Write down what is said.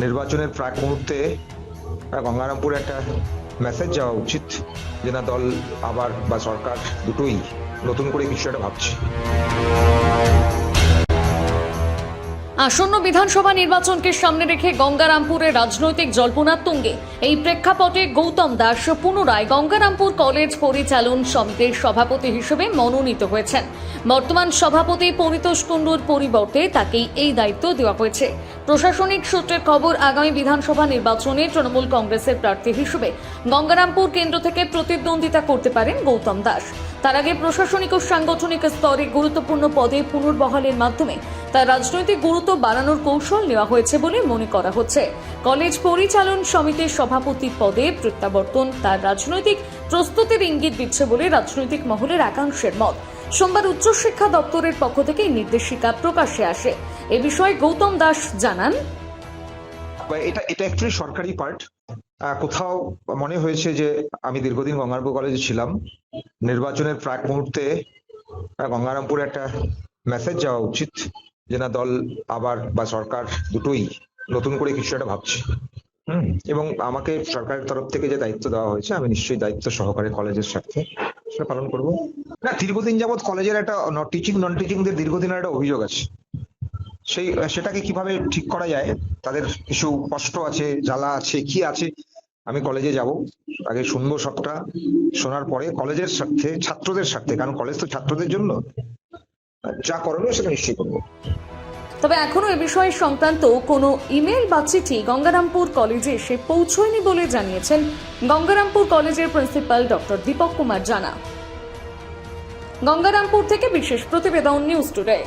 নির্বাচনের প্রাক মুহূর্তে গঙ্গারামপুরে একটা মেসেজ যাওয়া উচিত যে না, দল আবার বা সরকার দুটোই নতুন করে কিছু একটা ভাবছে। আসন্ন বিধানসভা নির্বাচনকে সামনে রেখে গঙ্গারামপুরের রাজনৈতিক জল্পনার তুঙ্গে। এই প্রেক্ষাপটে গৌতম দাস পুনরায় গঙ্গারামপুর কলেজ পরিচালন সমিতির সভাপতি হিসেবে মনোনীত হয়েছেন। বর্তমান সভাপতি পরিতোষ কুণ্ডুর পরিবর্তে তাকেই এই দায়িত্ব দেওয়া হয়েছে। প্রশাসনিক সূত্রের খবর, আগামী বিধানসভা নির্বাচনে তৃণমূল কংগ্রেসের প্রার্থী হিসেবে গঙ্গারামপুর কেন্দ্র থেকে প্রতিদ্বন্দ্বিতা করতে পারেন গৌতম দাস। তার আগে প্রশাসনিক ও সাংগঠনিক স্তরে গুরুত্বপূর্ণ পদে পুনর্বহালের মাধ্যমে তার রাজনৈতিক গুরুত্ব বাড়ানোর কৌশল নেওয়া হয়েছে বলে মনে করা হচ্ছে। কলেজ পরিচালন সমিতির সভাপতি পদে প্রত্যাবর্তন তার রাজনৈতিক প্রস্তুতির ইঙ্গিত দিচ্ছে বলে রাজনৈতিক মহলের একাংশের মত। সোমবার উচ্চশিক্ষা দপ্তরের পক্ষ থেকে নির্দেশিকা প্রকাশ্যে আসে। এ বিষয়ে গৌতম দাস জানান। এটা এটা অ্যাকচুয়ালি সরকারি পার্ট কোথাও মনে হয়েছে যে আমি দীর্ঘদিন গঙ্গারামপুর কলেজে ছিলাম। নির্বাচনের প্রাক মুহূর্তে গঙ্গারামপুরে একটা মেসেজ যাওয়া উচিত। যে না দল আবার বা সরকার দুটোই নতুন করে কিছু একটা ভাবছে। হুম, এবং আমাকে সরকারের তরফ থেকে যে দায়িত্ব দেওয়া হয়েছে, আমি নিশ্চয়ই দায়িত্ব সহকারে কলেজের স্বার্থে সেটা পালন করব। না, দীর্ঘদিন যাবৎ কলেজের একটা টিচিং নন টিচিংদের দীর্ঘদিনের একটা অভিযোগ আছে। সেই, সেটাকে কীভাবে ঠিক করা যায়, তাদের কিছু কষ্ট আছে, জ্বালা আছে, কি আছে, আমি কলেজে যাব। আগে শুনব সবটা, শোনার পরে কলেজের স্বার্থে ছাত্রদের স্বার্থে কারণ কলেজ তো ছাত্রদের জন্য। যা করণীয় সেটা নিশ্চয়ই করব। তবে এখনও এ বিষয়ে সংক্রান্ত কোনো ইমেল বা চিঠি গঙ্গারামপুর কলেজে এসে পৌঁছয়নি বলে জানিয়েছেন গঙ্গারামপুর কলেজের প্রিন্সিপাল ডক্টর দীপক কুমার জানা। গঙ্গারামপুর থেকে বিশেষ প্রতিবেদন নিউজ টুডে।